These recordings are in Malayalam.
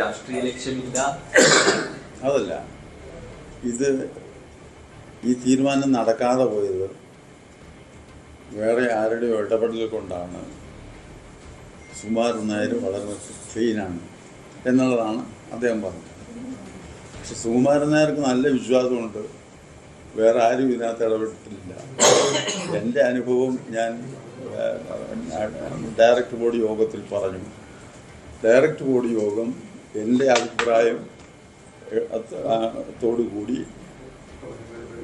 രാഷ്ട്രീയ ലക്ഷ്യമില്ല അതല്ല. ഇത് ഈ തീരുമാനം നടക്കാതെ പോയത് വേറെ ആരുടെയോ ഇടപെടൽ കൊണ്ടാണ്. സുമാർ നായർ വളരെ ക്ലീനാണ് എന്നുള്ളതാണ് അദ്ദേഹം പറഞ്ഞത്. പക്ഷെ സുകുമാരൻ നായർക്ക് നല്ല വിശ്വാസമുണ്ട്. വേറെ ആരും ഇതിനകത്ത് ഇടപെട്ടിട്ടില്ല. എന്റെ അനുഭവം ഞാൻ ഡയറക്റ്റ് ബോർഡ് യോഗത്തിൽ പറഞ്ഞു. ഡയറക്റ്റ് ബോർഡ് യോഗം എന്റെ അഭിപ്രായം ത്തോടുകൂടി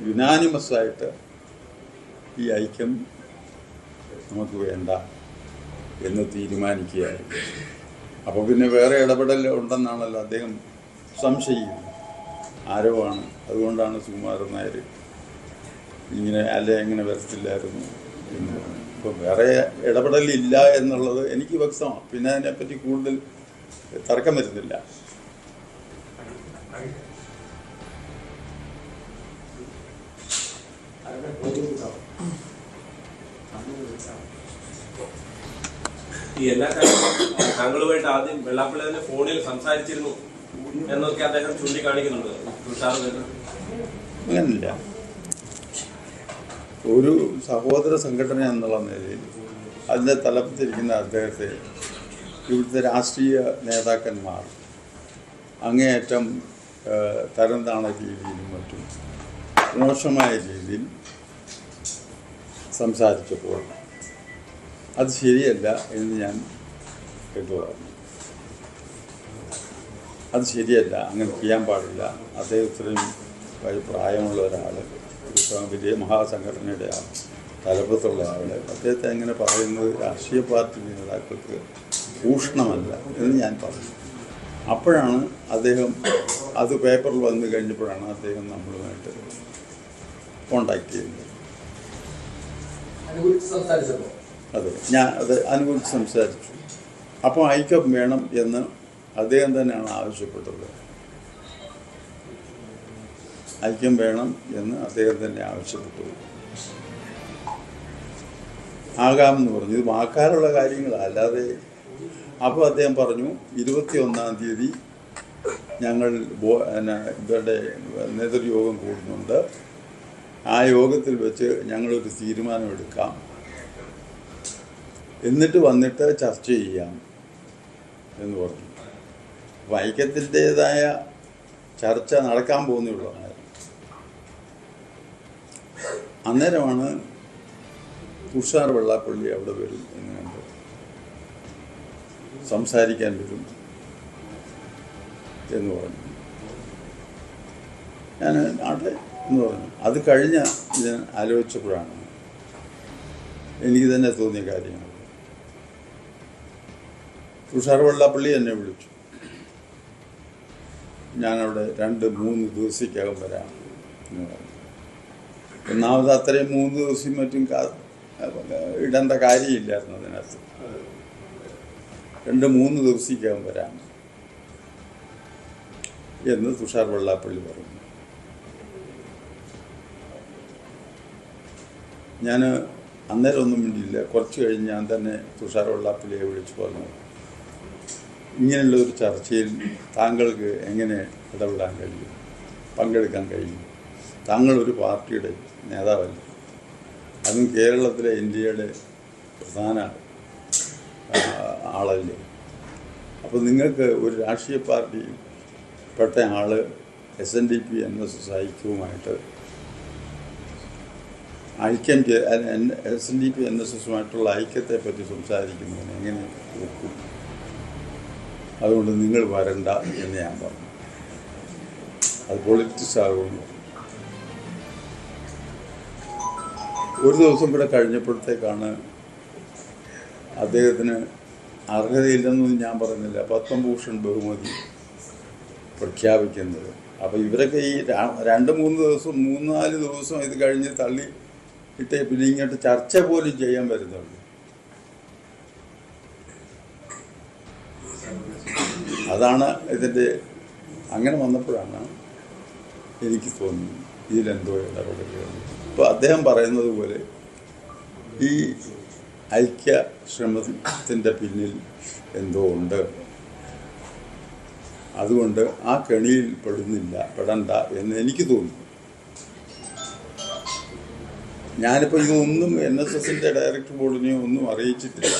യുനാനിമസ് ആയിട്ട് ഈ ഐക്യം നമുക്ക് വേണ്ട എന്ന് തീരുമാനിക്കുകയായിരുന്നു. അപ്പോൾ പിന്നെ വേറെ ഇടപെടൽ ഉണ്ടെന്നാണല്ലോ അദ്ദേഹം സംശയിക്കുന്നത്. ആരോ ആണ്. അതുകൊണ്ടാണ് സുകുമാരൻ നായർ ഇങ്ങനെ അല്ലെ എങ്ങനെ വരത്തില്ലായിരുന്നു എന്ന്. ഇപ്പോൾ വേറെ ഇടപെടലില്ല എന്നുള്ളത് എനിക്ക് വ്യക്തമാണ്. പിന്നെ അതിനെപ്പറ്റി കൂടുതൽ തർക്കം വരുന്നില്ല. ഈ എല്ലാ കാര്യങ്ങളും താങ്കളുമായിട്ട് ആദ്യം വെള്ളാപ്പള്ളി തന്നെ ഫോണിൽ സംസാരിച്ചിരുന്നു എന്നൊക്കെ അദ്ദേഹം ചൂണ്ടിക്കാണിക്കുന്നുണ്ട്. തുഷാർ മേനോൻ. അങ്ങനില്ല ഒരു സഹോദര സംഘടന എന്നുള്ള നിലയിൽ അതിന്റെ തലപ്പത്തിരിക്കുന്ന അദ്ദേഹത്തെ ഇവിടുത്തെ രാഷ്ട്രീയ നേതാക്കന്മാർ അങ്ങേയറ്റം തരം താണ രീതിയിലും മറ്റും മോശമായ രീതിയിൽ സംസാരിച്ചപ്പോൾ അത് ശരിയല്ല എന്ന് ഞാൻ കേട്ടുപറഞ്ഞു അത് ശരിയല്ല അങ്ങനെ ചെയ്യാൻ പാടില്ല. അദ്ദേഹം ഇത്രയും പ്രായമുള്ള ഒരാൾ വലിയ മഹാസംഘടനയുടെ ആൾ തലപ്പത്തുള്ള ആളെ. അദ്ദേഹത്തെ അങ്ങനെ പറയുന്നത്? രാഷ്ട്രീയ പാർട്ടി നേതാക്കൾക്ക് ഊഷ്ണമല്ല എന്ന് ഞാൻ പറഞ്ഞു അപ്പോഴാണ് അദ്ദേഹം അത് പേപ്പറിൽ വന്നു കഴിഞ്ഞപ്പോഴാണ് അദ്ദേഹം നമ്മളുമായിട്ട് കോണ്ടാക്ട് ചെയ്യുന്നത്. അതെ. ഞാൻ അത് അനുകൂലിച്ച് സംസാരിച്ചു. അപ്പോൾ ഐക്യം വേണം എന്ന് അദ്ദേഹം തന്നെയാണ് ആവശ്യപ്പെട്ടത്. ഐക്യം വേണം എന്ന് അദ്ദേഹം തന്നെ ആവശ്യപ്പെട്ടു. ആകാമെന്ന് പറഞ്ഞു. ഇത് വാക്കാലുള്ള കാര്യങ്ങളാണ് അല്ലാതെ അപ്പോൾ അദ്ദേഹം പറഞ്ഞു ഇരുപത്തി ഒന്നാം തീയതി ഞങ്ങൾ ഇവരുടെ നേതൃയോഗം കൂടുന്നുണ്ട്. ആ യോഗത്തിൽ വെച്ച് ഞങ്ങളൊരു തീരുമാനമെടുക്കാം. എന്നിട്ട് വന്നിട്ട് ചർച്ച ചെയ്യാം എന്ന് പറഞ്ഞു. വൈക്കത്തിന്റെതായ ചർച്ച നടക്കാൻ പോകുന്നുള്ളൂ അന്നേരം അന്നേരമാണ് തുഷാർ വെള്ളാപ്പള്ളി അവിടെ വരും എങ്ങനെയുണ്ട് സംസാരിക്കാൻ വരും എന്ന് പറഞ്ഞു. ഞാൻ നാട്ടിൽ എന്ന് പറഞ്ഞു. അത് കഴിഞ്ഞ ഞാൻ ആലോചിച്ചപ്പോഴാണ് എനിക്ക് തന്നെ തോന്നിയ കാര്യങ്ങൾ. തുഷാർ വെള്ളാപ്പള്ളി എന്നെ വിളിച്ചു. ഞാനവിടെ രണ്ട് മൂന്ന് ദിവസത്തേക്കകം വരാം എന്ന് പറഞ്ഞു. ഒന്നാമത് അത്രയും മൂന്ന് ദിവസം മറ്റും ഇടേണ്ട കാര്യമില്ലായിരുന്നു അതിനകത്ത്. രണ്ട് മൂന്ന് ദിവസിക്കാൻ വരാം എന്ന് തുഷാർ വെള്ളാപ്പള്ളി പറഞ്ഞു. ഞാൻ അന്നേരം ഒന്നും മിണ്ടിയില്ല. കുറച്ച് കഴിഞ്ഞ് ഞാൻ തന്നെ തുഷാർ വെള്ളാപ്പള്ളിയെ വിളിച്ചു പറഞ്ഞു. ഇങ്ങനെയുള്ള ഒരു ചർച്ചയിൽ താങ്കൾക്ക് എങ്ങനെ ഇടപെടാൻ കഴിയും? പങ്കെടുക്കാൻ കഴിയും? താങ്കൾ ഒരു പാർട്ടിയുടെ നേതാവല്ല? അതും കേരളത്തിലെ ഇന്ത്യയുടെ പ്രധാന ആളല്ലേ. അപ്പോൾ നിങ്ങൾക്ക് ഒരു രാഷ്ട്രീയ പാർട്ടി പെട്ട ആൾ S N D P N S S ഐക്യവുമായിട്ട് ഐക്യം S N D P N S എസുമായിട്ടുള്ള ഐക്യത്തെ പറ്റി സംസാരിക്കുന്നതിന് എങ്ങനെ ഒക്കും അതുകൊണ്ട് നിങ്ങൾ വരണ്ട എന്ന് ഞാൻ പറഞ്ഞു. അത് പൊളിറ്റിക്സ് ആകുന്നു. ഒരു ദിവസം കൂടെ കഴിഞ്ഞപ്പോഴത്തേക്കാണ് അദ്ദേഹത്തിന് അർഹതയില്ലെന്നൊന്നും ഞാൻ പറഞ്ഞില്ല. പത്മഭൂഷൺ ബഹുമതി പ്രഖ്യാപിക്കുന്നത്. അപ്പോൾ ഇവരൊക്കെ ഈ രണ്ട് മൂന്ന് ദിവസം മൂന്ന് നാല് ദിവസം ഇത് കഴിഞ്ഞ് തള്ളി ഇട്ട് പിന്നെ ഇങ്ങോട്ട് ചർച്ച പോലും ചെയ്യാൻ വരുന്നുള്ളൂ. അതാണ് ഇതിന്റെ അങ്ങനെ വന്നപ്പോഴാണ് എനിക്ക് തോന്നുന്നത് ഇതിലെന്തോ ഇടപെടലുകൾ. ഇപ്പോൾ അദ്ദേഹം പറയുന്നത് പോലെ ഈ ഐക്യ ശ്രമത്തിന്റെ പിന്നിൽ എന്തോ ഉണ്ട്. അതുകൊണ്ട് ആ കെണിയിൽ പെടുന്നില്ല പെടണ്ട എന്ന് എനിക്ക് തോന്നി. ഞാനിപ്പോൾ ഇതൊന്നും എൻ എസ് എസിന്റെ ഡയറക്ടർ ബോർഡിനെ ഒന്നും അറിയിച്ചിട്ടില്ല.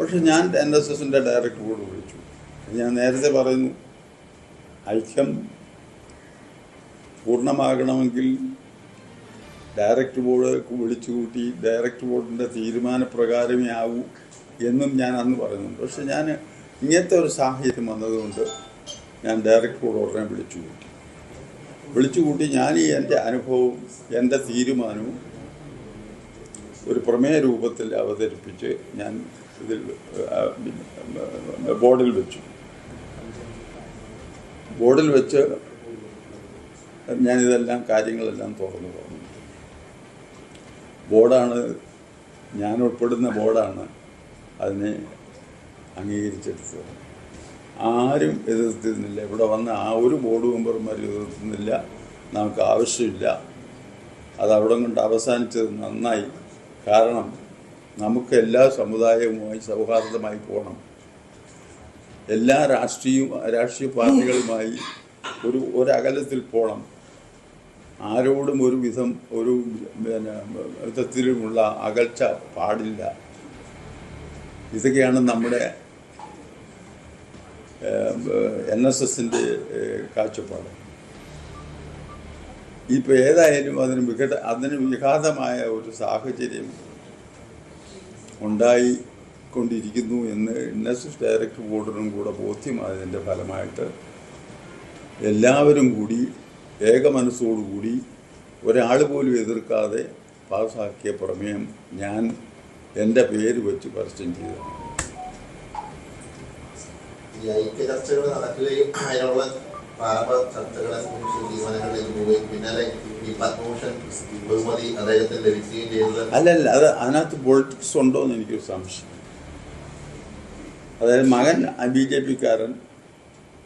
പക്ഷെ ഞാൻ എൻ എസ് എസിന്റെ ഡയറക്ടർ ബോർഡ് വിളിച്ചു. ഞാൻ നേരത്തെ പറയുന്നു. ഐക്യം പൂർണമാകണമെങ്കിൽ ഡയറക്ടർ ബോർഡ് വിളിച്ചു കൂട്ടി ഡയറക്ടർ ബോർഡിന്റെ തീരുമാനപ്രകാരമേ ആവൂ എന്നും ഞാൻ അന്ന് പറയുന്നുണ്ട്. പക്ഷെ ഞാൻ ഇങ്ങനത്തെ ഒരു സാഹചര്യം വന്നതുകൊണ്ട് ഞാൻ ഡയറക്ടർ ബോർഡ് ഉടനെ വിളിച്ചു കൂട്ടി. വിളിച്ചു കൂട്ടി ഞാൻ ഈ എന്റെ അനുഭവവും എന്റെ തീരുമാനവും ഒരു പ്രമേയ രൂപത്തിൽ അവതരിപ്പിച്ച് ഞാൻ ഇതിൽ ബോർഡിൽ വെച്ചു. ബോർഡിൽ വെച്ച് ഞാനിതെല്ലാം കാര്യങ്ങളെല്ലാം തുറന്നു പറഞ്ഞു. ബോർഡാണ് ഞാൻ ഉൾപ്പെടുന്ന ബോർഡാണ് അതിനെ അംഗീകരിച്ചെടുത്തത്. ആരും എതിർത്തിരുന്നില്ല. ഇവിടെ വന്ന ആ ഒരു ബോർഡ് മെമ്പർമാർ എതിർത്തുന്നില്ല നമുക്ക് ആവശ്യമില്ല. അത് അവിടെ കൊണ്ട് അവസാനിച്ചത് നന്നായി. കാരണം നമുക്ക് എല്ലാ സമുദായവുമായി സൗഹാർദ്ദമായി പോകണം. എല്ലാ രാഷ്ട്രീയ രാഷ്ട്രീയ പാർട്ടികളുമായി ഒരു ഒരകലത്തിൽ പോകണം. ആരോടും ഒരു വിധം ഒരു പിന്നെ വിധത്തിലുമുള്ള അകൽച്ച പാടില്ല. ഇതൊക്കെയാണ് നമ്മുടെ എൻ എസ് എസിന്റെ കാഴ്ചപ്പാട്. ഇപ്പോൾ ഏതായാലും അതിന് വിഘട അതിന് വിഘാതമായ ഒരു സാഹചര്യം ഉണ്ടായിക്കൊണ്ടിരിക്കുന്നു എന്ന് എൻ എസ് എസ് ഡയറക്ടർ ബോർഡിനും കൂടെ ബോധ്യമായതിന്റെ ഫലമായിട്ട് എല്ലാവരും കൂടി ഏകമനസ്സോടുകൂടി ഒരാൾ പോലും എതിർക്കാതെ പാസാക്കിയ പ്രമേയം ഞാൻ എന്റെ പേര് വെച്ച് പരസ്യം ചെയ്തതാണ്. ഐക്യ ചർച്ചകൾ നടക്കുകയും അതിനുള്ള പ്രാരംഭ ചർച്ചകളെ കുറിച്ച് തീരുമാനങ്ങളിലേക്ക് പോവുകയും പിന്നാലെ ഈ പത്മഭൂഷൺ ബഹുമതി അദ്ദേഹത്തിന് ലഭിക്കുകയും ചെയ്തത് അല്ലല്ല അത് അതിനകത്ത് പൊളിറ്റിക്സ് ഉണ്ടോ എന്ന് എനിക്കൊരു സംശയം. അതായത് മകൻ ബി ജെ പിക്കാരൻ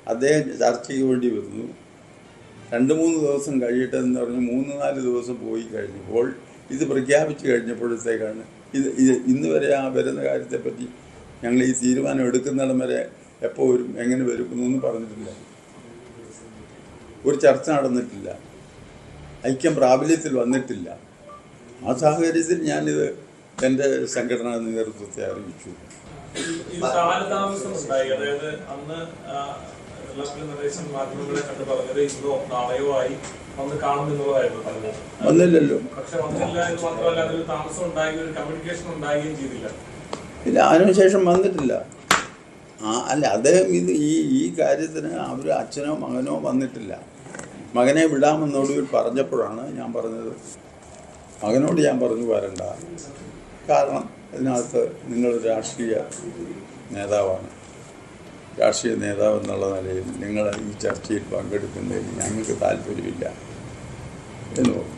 അദ്ദേഹം ചർച്ചയ്ക്ക് വേണ്ടി വരുന്നു. രണ്ട് മൂന്ന് ദിവസം കഴിയട്ടെ എന്ന് പറഞ്ഞ് മൂന്ന് നാല് ദിവസം പോയി കഴിഞ്ഞപ്പോൾ ഇത് പ്രഖ്യാപിച്ചു കഴിഞ്ഞപ്പോഴത്തേക്കാണ് ഇത് ഇത് ഇന്ന് വരെ ആ വരുന്ന കാര്യത്തെപ്പറ്റി ഞങ്ങൾ ഈ തീരുമാനം എടുക്കുന്നിടം വരെ എപ്പോൾ വരും എങ്ങനെ വരും എന്നൊന്നും പറഞ്ഞിട്ടില്ല. ഒരു ചർച്ച നടന്നിട്ടില്ല. ഐക്യം പ്രാബല്യത്തിൽ വന്നിട്ടില്ല. ആ സാഹചര്യത്തിൽ ഞാനിത് എന്റെ സംഘടനാ നേതൃത്വത്തെ അറിയിച്ചു. അതായത് അന്ന് മാധ്യമങ്ങളെ കണ്ട് പറഞ്ഞത് ഇന്നോ നാളെയോ ആയി വന്ന് കാണുമെന്നുള്ളതായിരുന്നു വന്നില്ലല്ലോ പക്ഷെ വന്നില്ല എന്ന് മാത്രമല്ല അതിൽ താമസം ഉണ്ടായി ഒരു കമ്മ്യൂണിക്കേഷൻ ഉണ്ടാകുകയും ചെയ്തില്ല. ഇല്ല അതിനുശേഷം വന്നിട്ടില്ല. ആ അല്ല അദ്ദേഹം ഇത് ഈ ഈ കാര്യത്തിന് അവർ അച്ഛനോ മകനോ വന്നിട്ടില്ല. മകനെ വിടാമെന്നോട് പറഞ്ഞപ്പോഴാണ് ഞാൻ പറഞ്ഞത്. മകനോട് ഞാൻ പറഞ്ഞു വരണ്ട. കാരണം ഇതിനകത്ത് നിങ്ങൾ രാഷ്ട്രീയ നേതാവാണ്. രാഷ്ട്രീയ നേതാവ് എന്നുള്ള നിലയിൽ നിങ്ങൾ ഈ ചർച്ചയിൽ പങ്കെടുക്കുന്നതിൽ ഞങ്ങൾക്ക് താല്പര്യമില്ല. എന്ന് പറഞ്ഞു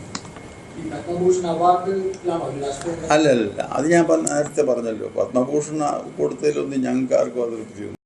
അല്ല അല്ല അത് ഞാൻ നേരത്തെ പറഞ്ഞല്ലോ. പത്മഭൂഷൺ കൊടുത്തതിലൊന്നും ഞങ്ങൾക്ക് ആർക്കും അതൃപ്തിയൊന്നും